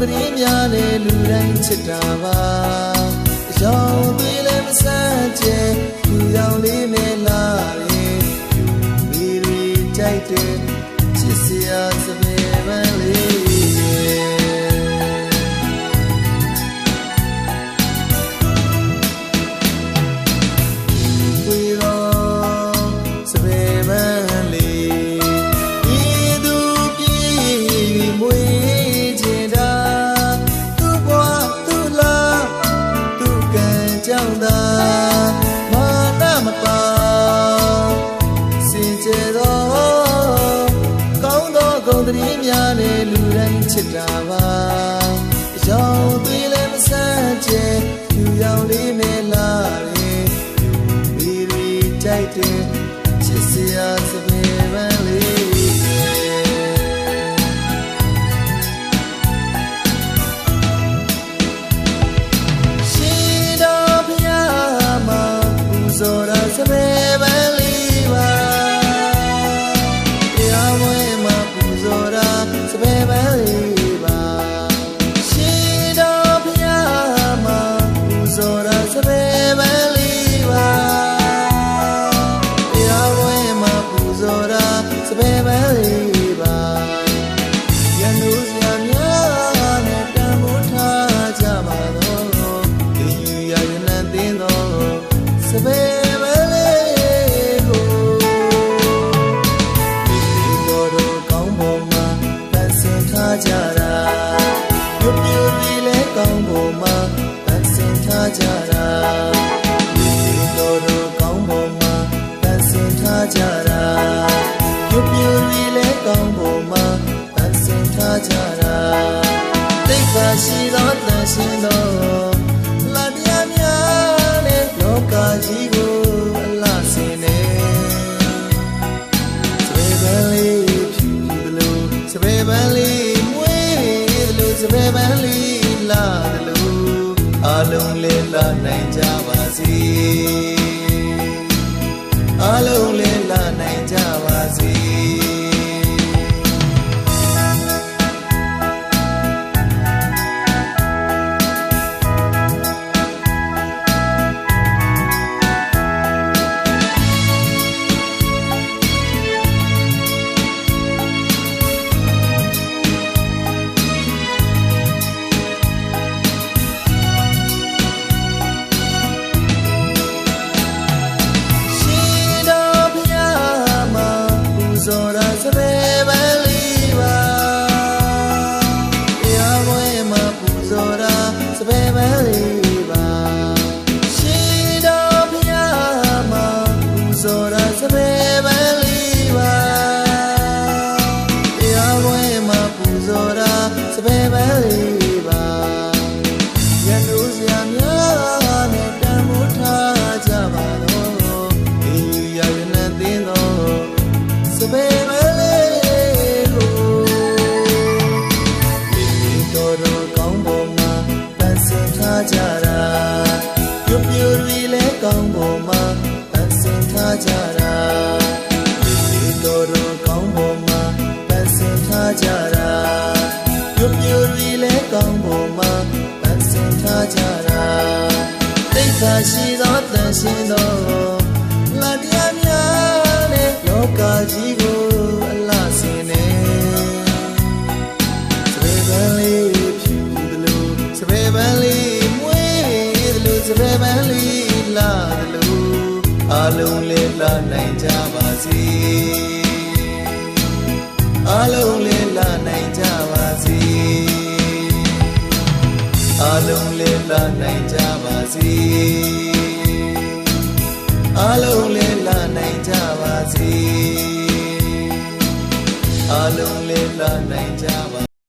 ပရင်းများနဲ့လူတိုင်းချစ်တာပါအကြောင်းတွေလည်းမဆန်းကျင်လူရောင်လေးမဲ့ သောဂုဏ်သတင်းများနဲ့လူတိုင်းချစ်တာပါအကြောင်းသေးလည်းမဆန်းကျင်သူရောင်လေးနဲ့လာရင်မီရီကြိုက်တဲ့ချစ်စရာစပယ်ပန်းလေးရှင်တော်ဘုရားမှာပူဇော် စပယ်ပန်းလေးပါရန်သူစရာများနဲ့တန်ဖိုးထားကြပါတော့ဒီယူရရနန်းသိတော့စပယ်ပန်းလေးကိုဒီတော်တို့ကောင်းပေါ်မှာပန်းစင်ထားကြတာပြပြလေးလဲကောင်းပေါ်မှာပန်းစင်ထားကြတာဒီတော်တို့ကောင်းပေါ်မှာပန်းစင်ထားကြတာ ပြပြလေးလဲကောင်းပေါ်မှာပန်းစင်ထားကြတာသိက္ခာရှိသောတန်ရှင်တော်လာတရားများနဲ့လောကကြီးကိုအလားစင်နေစပယ်ပန်းလေးဖြူသလိုစပယ်ပန်းလေးမွေးသလိုစပယ်ပန်းလေးလာသလိုအလုံးလေးလာနိုင်ကြပါစေ တာ ရှိသောတန်ရှင်တော်လာတရားများနဲ့လောကကြီးကိုအလားစင်နေစပယ်ပန်းလေးဖြူသလိုစပယ်ပန်းလေးမွေးသလိုစပယ်ပန်းလေးလာသလိုအလုံးလေးလာနိုင်ကြပါစေအလုံးလေးလာနိုင်ကြပါစေအလုံးလေးလာနိုင်ကြပါ စေအလုံးလေးလာနိုင်ကြပါစေအလုံးလေးလာနိုင်ကြပါ